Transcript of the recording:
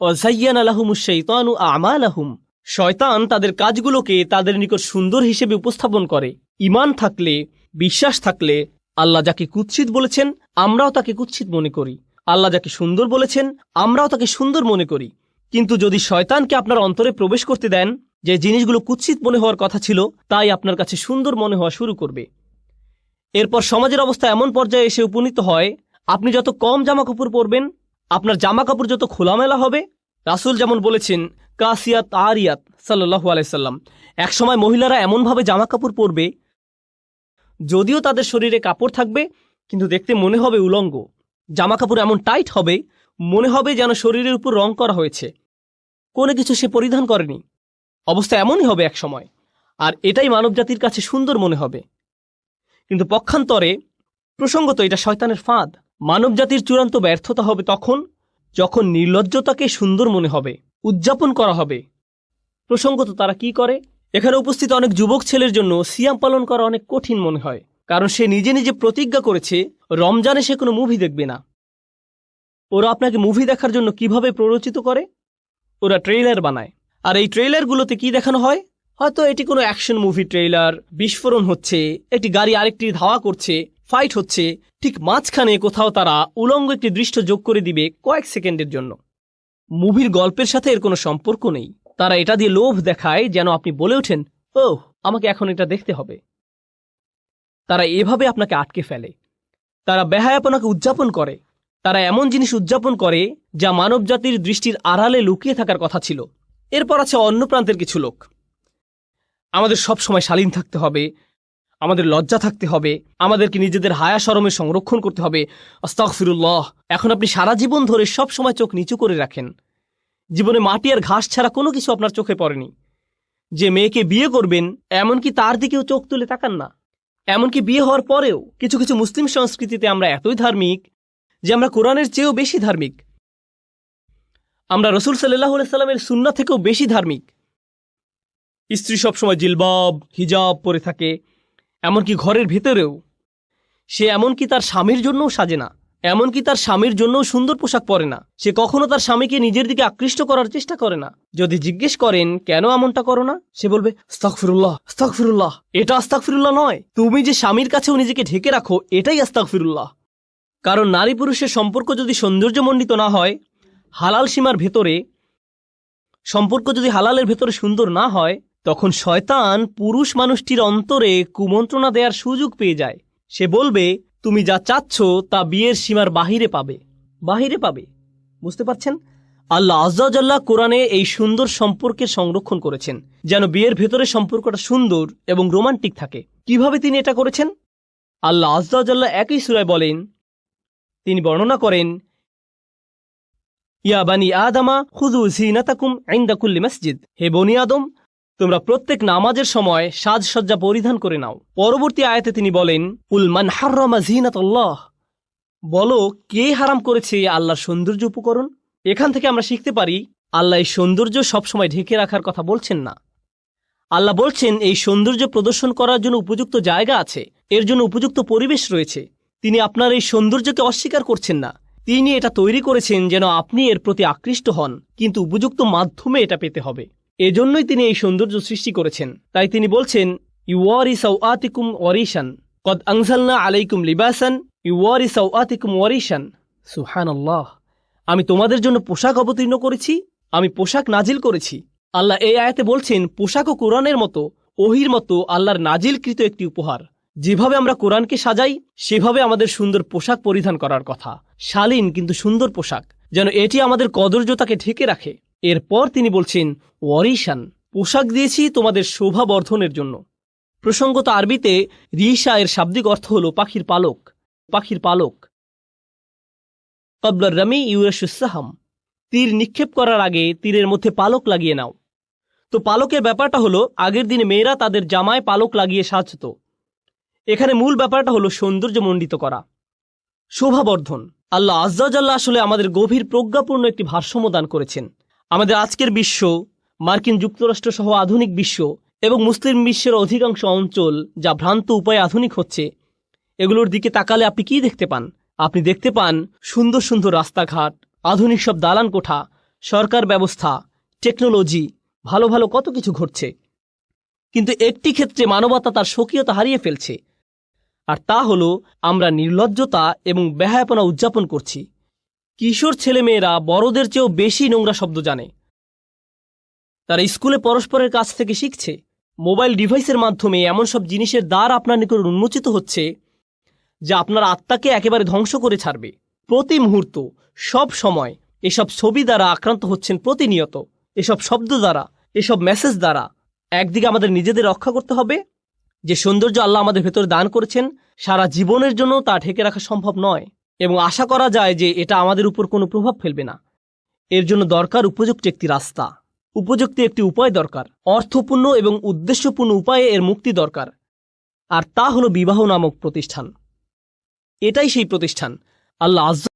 অজাইয়ান আলাহুম শয়তান তাদের কাজগুলোকে তাদের নিকট সুন্দর হিসেবে উপস্থাপন করে। ইমান থাকলে, বিশ্বাস থাকলে আল্লাহ যাকে কুৎসিত বলেছেন, আমরাও তাকে কুৎসিত মনে করি। আল্লাহ যাকে সুন্দর বলেছেন, আমরাও তাকে সুন্দর মনে করি। কিন্তু যদি শয়তানকে আপনার অন্তরে প্রবেশ করতে দেন, যে জিনিসগুলো কুৎসিত মনে হওয়ার কথা ছিল, তাই আপনার কাছে সুন্দর মনে হওয়া শুরু করবে। এরপর সমাজের অবস্থা এমন পর্যায়ে এসে উপনীত হয়, আপনি যত কম জামা কাপড় পরবেন আপনার জামা কাপড় যত খোলামেলা হবে, রাসুল যেমন বলেছেন, কাসিয়াত আরিয়াত সাল্লাহু আলাইসাল্লাম একসময় মহিলারা এমনভাবে জামা কাপড় পরবে, যদিও তাদের শরীরে কাপড় থাকবে, কিন্তু দেখতে মনে হবে উলঙ্গ। জামা কাপড় এমন টাইট হবে, মনে হবে যেন শরীরের উপর রং করা হয়েছে। কোনো কিছু সে পরিধান করেনি। অবস্থা এমনই হবে এক সময় আর এটাই মানবজাতির কাছে সুন্দর মনে হবে। কিন্তু পক্ষান্তরে প্রসঙ্গত এটা শয়তানের ফাঁদ। মানবজাতির চূড়ান্ত ব্যর্থতা হবে তখন, যখন নির্লজ্জতাকে সুন্দর মনে হবে, উদযাপন করা হবে। প্রসঙ্গত তারা কি করে? এখানে উপস্থিত অনেক যুবক ছেলের জন্য সিয়াম পালন করা অনেক কঠিন মনে হয়, কারণ সে নিজে নিজে প্রতিজ্ঞা করেছে, রমজানে সে কোনো মুভি দেখবে না। ওরা আপনাকে মুভি দেখার জন্য কীভাবে প্ররোচিত করে? ওরা ট্রেইলার বানায়। আর এই ট্রেইলারগুলোতে কি দেখানো হয়? হয়তো এটি কোনো অ্যাকশন মুভি ট্রেইলার, বিস্ফোরণ হচ্ছে একটি গাড়ি আরেকটি ধাওয়া করছে ফাইট হচ্ছে ঠিক মাঝখানে কোথাও তারা উলঙ্গ একটি দৃশ্য যোগ করে দিবে কয়েক সেকেন্ডের জন্য। মুভির গল্পের সাথে এর কোনো সম্পর্ক নেই। তারা এটা দিয়ে লোভ দেখায় যেন আপনি বলে ওঠেন ও আমাকে এখন এটা দেখতে হবে। তারা এভাবে আপনাকে আটকে ফেলে। তারা বেহায়াপনাকে উদযাপন করে। তারা এমন জিনিস উদযাপন করে যা মানবজাতির দৃষ্টির আড়ালে লুকিয়ে থাকার কথা ছিল। এরপর আছে অন্য প্রান্তের কিছু লোক। আমাদের সব সময় শালীন থাকতে হবে আমাদের লজ্জা থাকতে হবে, আমাদেরকে নিজেদের হায়া সরমে সংরক্ষণ করতে হবে। আস্তাগফিরুল্লাহ, এখন আপনি সারা জীবন ধরে সব সময় চোখ নিচু করে রাখেন। জীবনে মাটি আর ঘাস ছাড়া কোনো কিছু আপনার চোখে পড়েনি। যে মেয়েকে বিয়ে করবেন, এমনকি তার দিকেও চোখ তুলে তাকান না। এমনকি বিয়ে হওয়ার পরেও কিছু কিছু মুসলিম সংস্কৃতিতে আমরা এতই ধার্মিক যে আমরা কোরআনের চেয়েও বেশি ধার্মিক। আমরা রসুল সাল্লাহ সাল্লামের সুন্না থেকেও বেশি ধার্মিক। স্ত্রী সবসময় জিলবাব, হিজাব পরে থাকে। এমনকি ঘরের ভেতরেও। সে এমনকি তার স্বামীর জন্যও সাজে না। এমনকি তার স্বামীর জন্যও সুন্দর পোশাক পরে না। সে কখনো তার স্বামীকে নিজের দিকে আকৃষ্ট করার চেষ্টা করে না। যদি জিজ্ঞেস করেন, কেন এমনটা করো না? সে বলবে স্তকফিরুল্লাহ স্তকফিরুল্লাহ এটা আস্তাকফিরুল্লাহ নয়। তুমি যে স্বামীর কাছেও নিজেকে ঢেকে রাখো, এটাই আস্তাকফিরুল্লাহ কারণ নারী পুরুষের সম্পর্ক যদি সৌন্দর্যমণ্ডিত না হয়, হালাল সীমার ভেতরে, সম্পর্ক যদি হালালের ভেতরে সুন্দর না হয় তখন শয়তান পুরুষ মানুষটির অন্তরে কুমন্ত্রণা দেওয়ার সুযোগ পেয়ে যায়। সে বলবে, তুমি যা চাচ্ছ তা বিয়ের সীমার বাহিরে পাবে। বাহিরে পাবে। বুঝতে পারছেন? আল্লাহ আজ্লাহ কোরআনে এই সুন্দর সম্পর্কের সংরক্ষণ করেছেন, যেন বিয়ের ভেতরে সম্পর্কটা সুন্দর এবং রোমান্টিক থাকে। কীভাবে তিনি এটা করেছেন? আল্লাহ আজ্লাহ একই সুরায় বলেন, তিনি বর্ণনা করেন, ইয়া বানি আদামা খুদু জিনাতাকুম ইনদা কুল্লি মসজিদ। হে বনি আদম তোমরা প্রত্যেক নামাজের সময় সাজসজ্জা পরিধান করে নাও। পরবর্তী আয়াতে তিনি বলেন, উল মান হাররামা জিনাতাল্লাহ বলো, কে হারাম করেছে আল্লাহর সৌন্দর্য উপকরণ? এখান থেকে আমরা শিখতে পারি, আল্লাহ এই সৌন্দর্য সবসময় ঢেকে রাখার কথা বলছেন না। আল্লাহ বলছেন, এই সৌন্দর্য প্রদর্শন করার জন্য উপযুক্ত জায়গা আছে, এর জন্য উপযুক্ত পরিবেশ রয়েছে। তিনি আপনার এই সৌন্দর্যকে অস্বীকার করছেন না। তিনি এটা তৈরি করেছেন যেন আপনি এর প্রতি আকৃষ্ট হন, কিন্তু উপযুক্ত মাধ্যমে এটা পেতে হবে। এজন্যই তিনি এই সৌন্দর্য সৃষ্টি করেছেন। তাই তিনি বলছেন ইউ ইউয়ারি সৌআতিকুম ওয়ারিশান, কদ আংসালনা আলাইকুম লিবাসান ইউয়ারি সৌআতিকুম ওয়ারিশান। সুহান আল্লাহ আমি তোমাদের জন্য পোশাক অবতীর্ণ করেছি, আমি পোশাক নাজিল করেছি। আল্লাহ এই আয়াতে বলছেন পোশাক ও কোরআনের মতো, ওহির মতো, আল্লাহর নাজিলকৃত একটি উপহার। যেভাবে আমরা কোরআনকে সাজাই, সেভাবে আমাদের সুন্দর পোশাক পরিধান করার কথা। শালীন কিন্তু সুন্দর পোশাক, যেন এটি আমাদের কদর্যতাকে ঢেকে রাখে। এরপর তিনি বলছেন, ওয়ারিশান, পোশাক দিয়েছি তোমাদের শোভা বর্ধনের জন্য। প্রসঙ্গত আরবিতে রিশা এর শাব্দিক অর্থ হল পাখির পালক পাখির পালক। কবলার রামি ইউরাসুসাহাম তীর নিক্ষেপ করার আগে তীরের মধ্যে পালক লাগিয়ে নাও। তো পালকের ব্যাপারটা হলো, আগের দিনে মেয়েরা তাদের জামায় পালক লাগিয়ে সাজত। এখানে মূল ব্যাপারটা হলো সৌন্দর্যমণ্ডিত করা। শোভাবর্ধন, আল্লাহ আজ্জাজাল্লাহ আসলে আমাদের গভীর প্রজ্ঞাপূর্ণ একটি ভারসাম্য দান করেছেন। আমাদের আজকের বিশ্ব, মার্কিন যুক্তরাষ্ট্র সহ আধুনিক বিশ্ব এবং মুসলিম বিশ্বের অধিকাংশ অঞ্চল যা ভ্রান্ত উপায়ে আধুনিক হচ্ছে, এগুলোর দিকে তাকালে আপনি কি দেখতে পান? আপনি দেখতে পান সুন্দর সুন্দর রাস্তাঘাট, আধুনিক সব দালান কোঠা, সরকার ব্যবস্থা, টেকনোলজি, ভালো ভালো কত কিছু ঘটছে। কিন্তু একটি ক্ষেত্রে মানবতা তার স্বকীয়তা হারিয়ে ফেলছে। আর তা হলো আমরা নির্লজ্জতা এবং বেহায়াপনা উদযাপন করছি। কিশোর ছেলেমেয়েরা বড়দের চেয়েও বেশি নোংরা শব্দ জানে। তারা স্কুলে পরস্পরের কাছ থেকে শিখছে, মোবাইল ডিভাইসের মাধ্যমে এমন সব জিনিসের দ্বার আপনার নিকট উন্মোচিত হচ্ছে, যা আপনার আত্মাকে একেবারে ধ্বংস করে ছাড়বে। প্রতি মুহূর্ত, সব সময়, এসব ছবি দ্বারা আক্রান্ত হচ্ছেন প্রতিনিয়ত। এসব শব্দ দ্বারা, এসব মেসেজ দ্বারা, একদিকে আমাদের নিজেদের রক্ষা করতে হবে, যে সৌন্দর্য আল্লাহ আমাদের ভেতরে দান করেছেন, সারা জীবনের জন্য তা ঢেকে রাখা সম্ভব নয়। এবং আশা করা যায় যে এটা আমাদের উপর কোনো প্রভাব ফেলবে না। এর জন্য দরকার উপযুক্ত একটি রাস্তা। উপযুক্ত একটি উপায় দরকার। অর্থপূর্ণ এবং উদ্দেশ্যপূর্ণ উপায়ে এর মুক্তি দরকার। আর তা হলো বিবাহ নামক প্রতিষ্ঠান। এটাই সেই প্রতিষ্ঠান। আল্লাহ আজ